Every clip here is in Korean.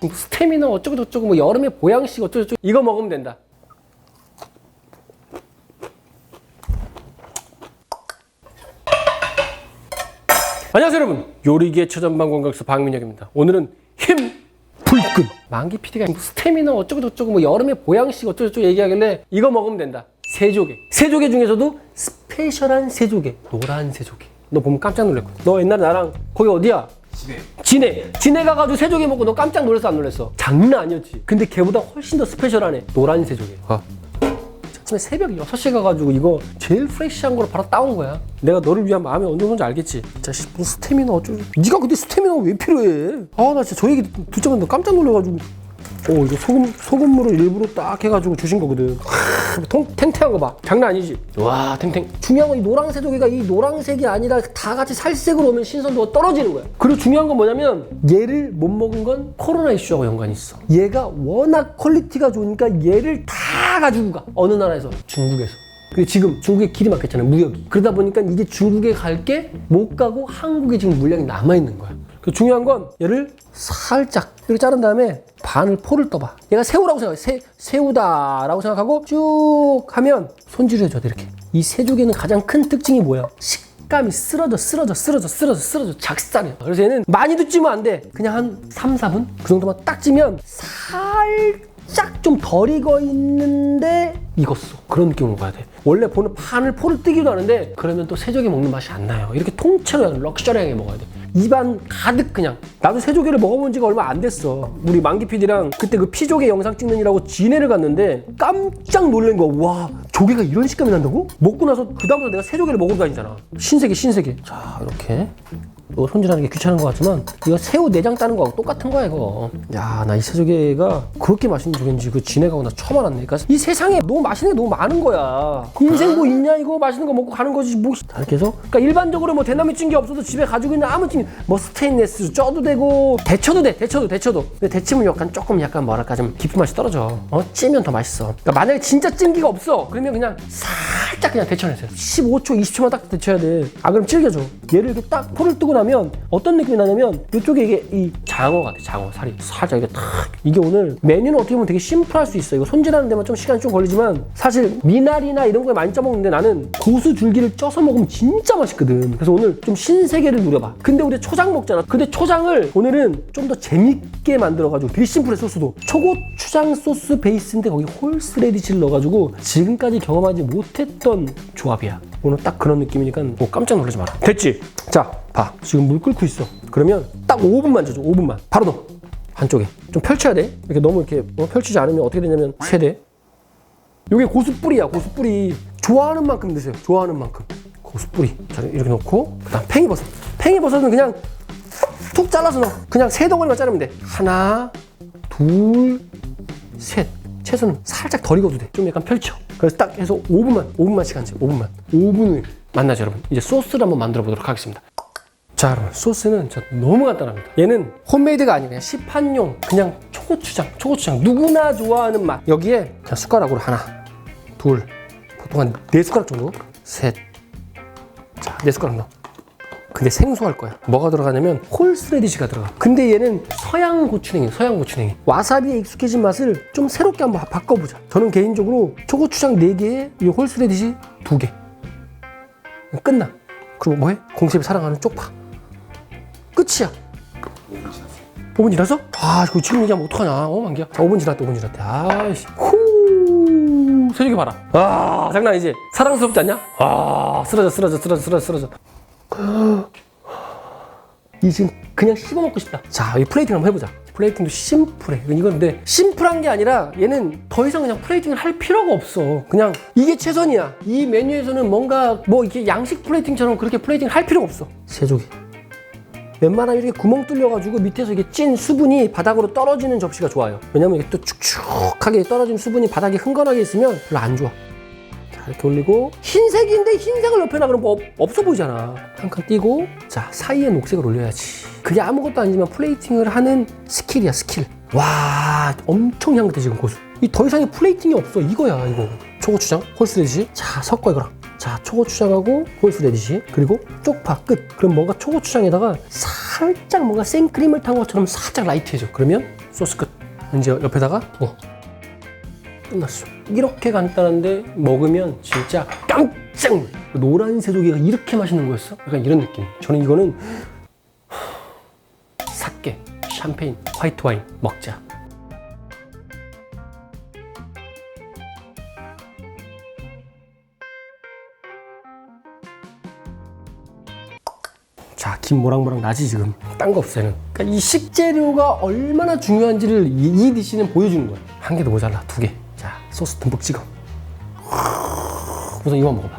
뭐 스태미나 어쩌고 저쩌고 뭐 여름에 보양식 어쩌고 저쩌고 이거 먹으면 된다. 안녕하세요 여러분. 요리계 최전방 건강수 박민혁입니다. 오늘은 힘 불끈. 만기 PD가 스태미나 어쩌고 저쩌고 뭐 여름에 보양식 어쩌고 저쩌고 얘기하길래 이거 먹으면 된다. 새조개. 새조개 중에서도 스페셜한 새조개. 노란 새조개. 너 보면 깜짝 놀랐거든 너 옛날에 나랑 거기 어디야? 집에 진해 진해 가가지고 새조개 먹고 너 깜짝 놀랐어 안 놀랐어? 장난 아니었지. 근데 걔보다 훨씬 더 스페셜하네. 노란 새조개. 아. 아침에 새벽 6시에 가가지고 이거 제일 프레시한 거로 바로 따온 거야. 내가 너를 위한 마음이 어느 정도인지 알겠지? 자식 무슨 스태미나 어쩌고. 네가 근데 스태미나가 왜 필요해? 아 나 진짜 저 얘기 듣자마자 너 깜짝 놀라가지고. 오 이거 소금 소금물을 일부러 딱 해가지고 주신 거거든. 하, 통, 탱탱한 거 봐. 장난 아니지? 와 탱탱. 중요한 건 이 노란색 조개가 이 노란색이 아니라 다 같이 살색으로 오면 신선도가 떨어지는 거야. 그리고 중요한 건 뭐냐면 얘를 못 먹은 건 코로나 이슈하고 연관이 있어. 얘가 워낙 퀄리티가 좋으니까 얘를 다 가지고 가. 어느 나라에서? 중국에서. 근데 지금 중국에 길이 막혔잖아요 무역이. 그러다 보니까 이게 중국에 갈 게 못 가고 한국에 지금 물량이 남아있는 거야 그 중요한 건 얘를 살짝 이렇게 자른 다음에 반을 포를 떠봐. 얘가 새우라고 생각해. 새, 새우다라고 생각하고 쭉 하면 손질을 해줘야 돼 이렇게. 이 새조개는 가장 큰 특징이 뭐야 식감이 쓰러져 쓰러져 쓰러져 쓰러져 쓰러져. 작살이야 그래서 얘는 많이도 찌면 안 돼. 그냥 한 3, 4분 그 정도만 딱 찌면 살짝 좀 덜 익어 있는데 익었어. 그런 느낌으로 가야 돼. 원래 보는 판을 포를 뜨기도 하는데 그러면 또 새조개 먹는 맛이 안 나요. 이렇게 통째로 럭셔리하게 먹어야 돼 입안 가득 그냥. 나도 새조개를 먹어본 지가 얼마 안 됐어. 우리 만기 PD랑 그때 그 피조개 영상 찍느니라고 진해를 갔는데 깜짝 놀란 거와 조개가 이런 식감이 난다고? 먹고 나서 그 다음부터 내가 새조개를 먹으러 다니잖아. 신세계 신세계. 자 이렇게 이거 손질하는 게 귀찮은 것 같지만 이거 새우 내장 따는 거하고 똑같은 거야 이거. 야 나 이 새조개가 그렇게 맛있는 조개인지 그 진해 가고 나 처음 알았네. 그러니까 이 세상에 너무 맛있는 게 너무 많은 거야. 인생 뭐 있냐 이거? 맛있는 거 먹고 가는 거지. 뭐. 자, 이렇게 해서 그러니까 일반적으로 뭐 대나무 찐게 없어도 집에 가지고 있는 아무 찐뭐 스테인레스 쪄도 되고 데쳐도 돼 데쳐도 데쳐도. 근데 데치면 약간 조금 약간 뭐랄까 좀 깊은 맛이 떨어져. 어 찌면 더 맛있어. 그러니까 만약에 진짜 찐기가 없어. 그러면 그냥 살짝 그냥 데쳐내세요. 15초 20초만 딱 데쳐야 돼아 그럼 질겨져 얘를 이렇게 딱 포를 뜨고 나면 어떤 느낌이 나냐면 이쪽에 이게 이 장어 같아 장어 살이. 살짝 이게 탁. 이게 오늘 메뉴는 어떻게 보면 되게 심플할 수 있어 이거 손질하는 데만 좀 시간이 좀 걸리지만 사실 미나리나 이런 거에 많이 쪄먹는데 나는 고수 줄기를 쪄서 먹으면 진짜 맛있거든. 그래서 오늘 좀 신세계를 누려봐. 근데 우리 초장 먹잖아. 근데 초장을 오늘은 좀 더 재밌게 만들어가지고 되게 심플해 소스도. 초고추장 소스 베이스인데 거기 홀스레디시를 넣어가지고 지금까지 경험하지 못했던 조합이야 오늘 딱 그런 느낌이니까 뭐 깜짝 놀라지 마라. 됐지? 자 봐. 지금 물 끓고 있어. 그러면 딱 5분만 줘줘 5분만. 바로 넣어. 한쪽에. 좀 펼쳐야 돼. 이렇게 너무 이렇게 뭐 펼치지 않으면 어떻게 되냐면 세대. 요게 고수뿌리야 고수뿌리. 좋아하는 만큼 드세요. 좋아하는 만큼. 고수뿌리. 자 이렇게 넣고 그다음 팽이버섯. 팽이버섯은 그냥 툭 잘라서 넣어. 그냥 세 덩어리만 자르면 돼. 하나 둘 셋. 채소는 살짝 덜 익어도 돼 좀 약간 펼쳐 그래서 딱 해서 5분만 5분만 시간 재 5분만. 5분을 만나죠 여러분. 이제 소스를 한번 만들어 보도록 하겠습니다. 자 여러분. 소스는 저 너무 간단합니다. 얘는 홈메이드가 아니고 그냥 시판용 그냥 초고추장 초고추장. 누구나 좋아하는 맛. 여기에 그냥 숟가락으로 하나 둘 보통 한 네 숟가락 정도? 셋 자 네 숟가락 넣어 근데 생소할 거야 뭐가 들어가냐면 홀스레디시가 들어가 근데 얘는 서양 고추냉이 서양 고추냉이 와사비에 익숙해진 맛을 좀 새롭게 한번 바- 바꿔보자 저는 개인적으로 초고추장 4개에 이 홀스레디시 2개 끝나 그리고 뭐해? 공셉이 사랑하는 쪽파 끝이야 5분 지났어요. 5분 지났어? 아, 이거 지금 얘기하면 어떡하냐. 어, 만기야. 자, 5분 지났다, 5분 지났다. 아이씨. 후. 새조개 봐라. 아, 장난 아니지? 사랑스럽지 않냐? 아, 쓰러져, 쓰러져, 쓰러져, 쓰러져, 쓰러져. 이 지금 그냥 씹어 먹고 싶다. 자, 이 플레이팅 한번 해보자. 플레이팅도 심플해. 이건 근데 심플한 게 아니라 얘는 더 이상 그냥 플레이팅을 할 필요가 없어. 그냥 이게 최선이야. 이 메뉴에서는 뭔가 뭐 이렇게 양식 플레이팅처럼 그렇게 플레이팅 할 필요가 없어. 새조개. 웬만하면 이렇게 구멍 뚫려가지고 밑에서 이게 찐 수분이 바닥으로 떨어지는 접시가 좋아요. 왜냐면 이게 또 축축하게 떨어진 수분이 바닥에 흥건하게 있으면 별로 안 좋아. 자, 이렇게 올리고 흰색인데 흰색을 옆에 놔 그러면 뭐 없- 없어 보이잖아. 한 칸 띄고 자 사이에 녹색을 올려야지. 그게 아무것도 아니지만 플레이팅을 하는 스킬이야 스킬. 와 엄청 향긋해 지금 고수. 이 더 이상의 플레이팅이 없어 이거야 이거. 초고추장 홀스레디시 자 섞어 이거랑. 자 초고추장하고 홀스레디시 그리고 쪽파 끝. 그럼 뭔가 초고추장에다가 살 살짝 뭔가 생크림을 탄 것처럼 살짝 라이트해져. 그러면 소스 끝. 이제 옆에다가 어. 끝났어. 이렇게 간단한데 먹으면 진짜 깜짝 놀래. 노란 새조개가 이렇게 맛있는 거였어? 약간 이런 느낌. 저는 이거는 사케, 샴페인, 화이트 와인 먹자. 자, 김 모락모락 나지 지금. 딴 거 없어요. 그러니까 이 식재료가 얼마나 중요한지를 이, 이 디시는 보여주는 거야. 한 개도 모자라, 두 개. 자, 소스 듬뿍 찍어. 우선 이거 먹어봐.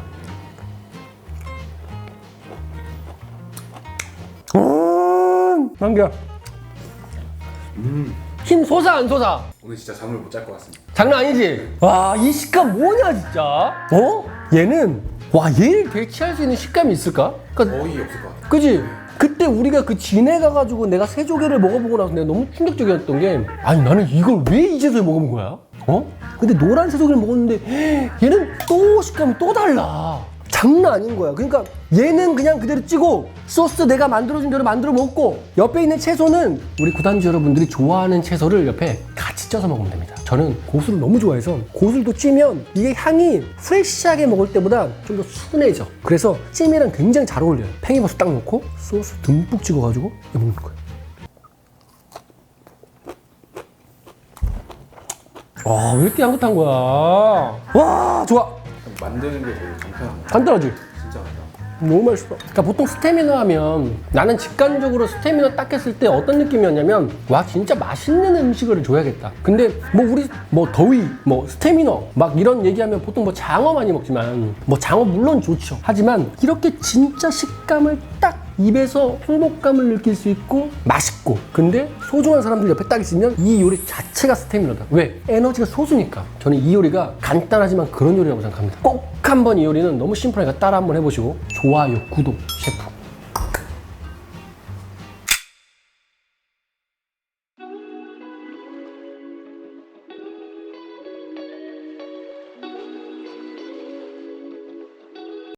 음, 남겨. 힘 솟아 안 솟아? 오늘 진짜 잠을 못 잘 것 같습니다. 장난 아니지? 와, 이 식감 뭐냐, 진짜? 어? 얘는, 와, 얘를 대체할 수 있는 식감이 있을까? 그러니까 거의 없을 것 같아요. 그지? 그때 우리가 그 진해 가가지고 내가 새조개를 먹어보고 나서 내가 너무 충격적이었던 게 아니 나는 이걸 왜 이제서야 먹어본 거야? 어? 근데 노란 새조개를 먹었는데 얘는 또 식감이 또 달라. 장난 아닌 거야. 그러니까 얘는 그냥 그대로 찌고 소스 내가 만들어준 대로 만들어 먹고 옆에 있는 채소는 우리 구단주 여러분들이 좋아하는 채소를 옆에 같이 쪄서 먹으면 됩니다. 저는 고수를 너무 좋아해서 고수도 찌면 이게 향이 프레쉬하게 먹을 때보다 좀 더 순해져. 그래서 찜이랑 굉장히 잘 어울려요. 팽이버섯 딱 넣고 소스 듬뿍 찍어가지고 먹는 거예요 와, 왜 이렇게 향긋한 거야? 와, 좋아. 만드는 게 되게 간편합니다. 간단하지? 진짜 간단. 너무 맛있어. 그러니까 보통 스테미너 하면 나는 직관적으로 스테미너 딱 했을 때 어떤 느낌이었냐면 와 진짜 맛있는 음식을 줘야겠다. 근데 뭐 우리 뭐 더위, 뭐 스테미너 막 이런 얘기하면 보통 뭐 장어 많이 먹지만 뭐 장어 물론 좋죠. 하지만 이렇게 진짜 식감을 딱 입에서 행복감을 느낄 수 있고 맛있고. 근데 소중한 사람들 옆에 딱 있으면 이 요리 자체가 스테미너다. 왜? 에너지가 소수니까. 저는 이 요리가 간단하지만 그런 요리라고 생각합니다. 꼭 한번 이 요리는 너무 심플하니까 따라 한번 해보시고. 좋아요 구독 셰프